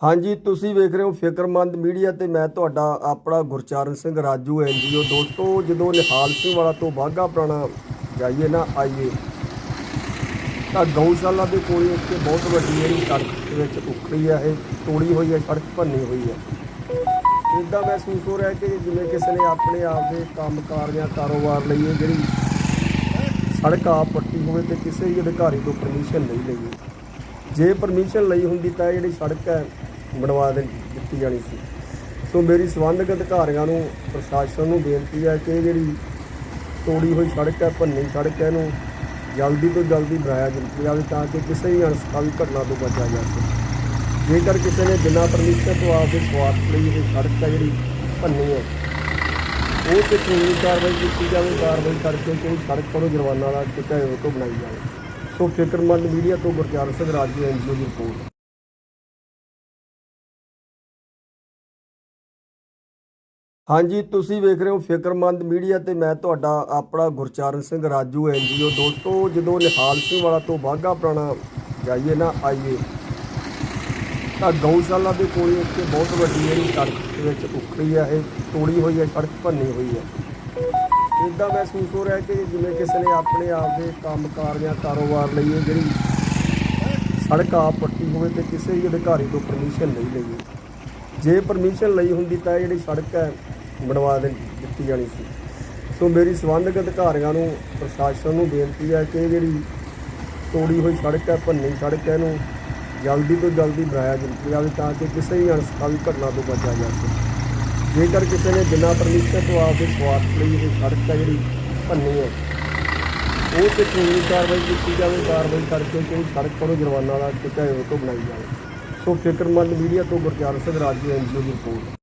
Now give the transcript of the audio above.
ਹਾਂਜੀ, ਤੁਸੀਂ ਵੇਖ ਰਹੇ ਹੋ ਫਿਕਰਮੰਦ ਮੀਡੀਆ ਤੇ ਮੈਂ ਤੁਹਾਡਾ ਆਪਣਾ ਗੁਰਚਰਨ ਸਿੰਘ ਰਾਜੂ ਐਨਜੀਓ ਦੋਸਤੋ। ਜਦੋਂ ਨਿਹਾਲ ਸਿੰਘ ਵਾਲਾ ਤੋਂ ਬਾਘਾ ਪੁਰਾਣਾ ਜਾਈਏ ਨਾ, ਆਈਏ, ਤਾਂ ਗਊਸ਼ਾਲਾ ਦੇ ਕੋਲ ਇੱਕ ਬਹੁਤ ਵੱਡੀ ਜਿਹੜੀ ਸੜਕ ਦੇ ਵਿੱਚ ਉਖੜੀ ਹੈ ਇਹ ਤੋੜੀ ਹੋਈ ਹੈ ਸੜਕ ਭੰਨੀ ਹੋਈ ਹੈ ਇਦਾਂ ਮਹਿਸੂਸ ਹੋ ਰਿਹਾ ਕਿ ਜਿਵੇਂ ਕਿਸੇ ਨੇ ਆਪਣੇ ਆਪ ਦੇ ਕੰਮਕਾਰ ਜਾਂ ਕਾਰੋਬਾਰ ਲਈ ਇਹ ਜਿਹੜੀ ਸੜਕ ਆਪ ਪੱਟੀ ਹੋਵੇ ਤੇ ਕਿਸੇ ਵੀ ਅਧਿਕਾਰੀ ਤੋਂ ਪਰਮਿਸ਼ਨ ਨਹੀਂ ਲਈ ਜੇ ਪਰਮਿਸ਼ਨ ਲਈ ਹੁੰਦੀ ਤਾਂ ਇਹ ਜਿਹੜੀ ਸੜਕ ਹੈ ਬਣਵਾ ਦੇ ਦਿੱਤੀ ਜਾਣੀ ਸੀ। ਸੋ ਮੇਰੀ ਸੰਬੰਧਿਤ ਅਧਿਕਾਰੀਆਂ ਨੂੰ, ਪ੍ਰਸ਼ਾਸਨ ਨੂੰ ਬੇਨਤੀ ਹੈ ਕਿ ਜਿਹੜੀ ਤੋੜੀ ਹੋਈ ਸੜਕ ਹੈ, ਭੰਨੀ ਸੜਕ ਹੈ, ਇਹਨੂੰ ਜਲਦੀ ਤੋਂ ਜਲਦੀ ਬਣਾਇਆ ਜਾਵੇ ਤਾਂ ਕਿ ਕਿਸੇ ਵੀ ਅਣਸਖਾਵੀ ਘਟਨਾ ਤੋਂ ਬਚਿਆ ਜਾ ਸਕੇ। ਜੇਕਰ ਕਿਸੇ ਨੇ ਬਿਨਾਂ ਪਰਮਿਸ਼ਨ ਤੋਂ ਆਪਦੇ ਸਵਾਰਥ ਲਈ ਇਹ ਸੜਕ ਹੈ, ਜਿਹੜੀ ਭੰਨੀ ਹੈ, ਉਹ ਤੇ ਕਾਨੂੰਨੀ ਕਾਰਵਾਈ ਕੀਤੀ ਜਾਵੇ, ਕਾਰਵਾਈ ਕਰਕੇ ਕੋਈ ਸੜਕ ਕੋਲੋਂ ਜੁਰਮਾਨਾ ਲਾ ਕੇ ਚਾਹੇ ਉਹ ਤੋਂ ਬਣਾਈ ਜਾਵੇ। ਸੋ ਫਿਕਰਮੰਦ ਮੀਡੀਆ ਤੋਂ ਗੁਰਚਰਨ ਸਿੰਘ ਰਾਜੂ ਐਨਜੀਓ ਦੀ ਰਿਪੋਰਟ। ਹਾਂਜੀ, ਤੁਸੀਂ ਵੇਖ ਰਹੇ ਹੋ ਫਿਕਰਮੰਦ ਮੀਡੀਆ ਤੇ ਮੈਂ ਤੁਹਾਡਾ ਆਪਣਾ ਗੁਰਚਰਨ ਸਿੰਘ ਰਾਜੂ ਐਨਜੀਓ ਦੋਸਤੋ, ਜਦੋਂ ਨਿਹਾਲ ਸਿੰਘ ਵਾਲਾ ਤੋਂ ਬਾਘਾ ਪੁਰਾਣਾ ਜਾਈਏ ਨਾ, ਆਈਏ, ਤਾਂ ਗਊਸ਼ਾਲਾ ਦੇ ਕੋਲ ਇੱਕ ਬਹੁਤ ਵੱਡੀ ਜਿਹੜੀ ਸੜਕ ਦੇ ਵਿੱਚ ਉਖੜੀ ਹੈ ਇਹ ਤੋੜੀ ਹੋਈ ਹੈ ਸੜਕ ਭੰਨੀ ਹੋਈ ਹੈ ਇਦਾਂ ਮਹਿਸੂਸ ਹੋ ਰਿਹਾ ਕਿ ਜਿਵੇਂ ਕਿਸੇ ਨੇ ਆਪਣੇ ਆਪ ਦੇ ਕੰਮਕਾਰ ਜਾਂ ਕਾਰੋਬਾਰ ਲਈ ਇਹ ਜਿਹੜੀ ਸੜਕ ਆਪ ਪੱਟੀ ਹੋਵੇ ਤੇ ਕਿਸੇ ਵੀ ਅਧਿਕਾਰੀ ਤੋਂ ਪਰਮਿਸ਼ਨ ਨਹੀਂ ਲਈ ਜੇ ਪਰਮਿਸ਼ਨ ਲਈ ਹੁੰਦੀ ਤਾਂ ਜਿਹੜੀ ਸੜਕ ਹੈ ਬਣਵਾ ਦੇ ਦਿੱਤੀ ਜਾਣੀ ਸੀ। ਸੋ ਮੇਰੀ ਸੰਬੰਧਿਤ ਅਧਿਕਾਰੀਆਂ ਨੂੰ, ਪ੍ਰਸ਼ਾਸਨ ਨੂੰ ਬੇਨਤੀ ਹੈ ਕਿ ਜਿਹੜੀ ਤੋੜੀ ਹੋਈ ਸੜਕ ਹੈ, ਭੰਨੀ ਸੜਕ ਹੈ, ਇਹਨੂੰ ਜਲਦੀ ਤੋਂ ਜਲਦੀ ਬਣਾਇਆ ਜਾਵੇ ਤਾਂ ਕਿ ਕਿਸੇ ਵੀ ਅਣਸਖਾਵੀ ਘਟਨਾ ਤੋਂ ਬਚਿਆ ਜਾ ਸਕੇ। ਜੇਕਰ ਕਿਸੇ ਨੇ ਬਿਨਾਂ ਪਰਮਿਸ਼ਨ ਤੋਂ ਆਪਦੇ ਸਵਾਰਥ ਲਈ ਇਹ ਸੜਕ ਹੈ, ਜਿਹੜੀ ਭੰਨੀ ਹੈ, ਉਹ ਤੇ ਕਾਨੂੰਨੀ ਕਾਰਵਾਈ ਕੀਤੀ ਜਾਵੇ, ਕਾਰਵਾਈ ਕਰਕੇ ਕੋਈ ਸੜਕ ਕੋਲੋਂ ਜੁਰਮਾਨਾ ਲਾ ਕੇ ਚਾਹੇ ਉਹ ਤੋਂ ਬਣਾਈ ਜਾਵੇ। ਸੋ ਫਿਕਰਮੰਦ ਮੀਡੀਆ ਤੋਂ ਗੁਰਚਰਨ ਸਿੰਘ ਰਾਜੂ, ਐਨਜੀਓ ਦੀ ਰਿਪੋਰਟ।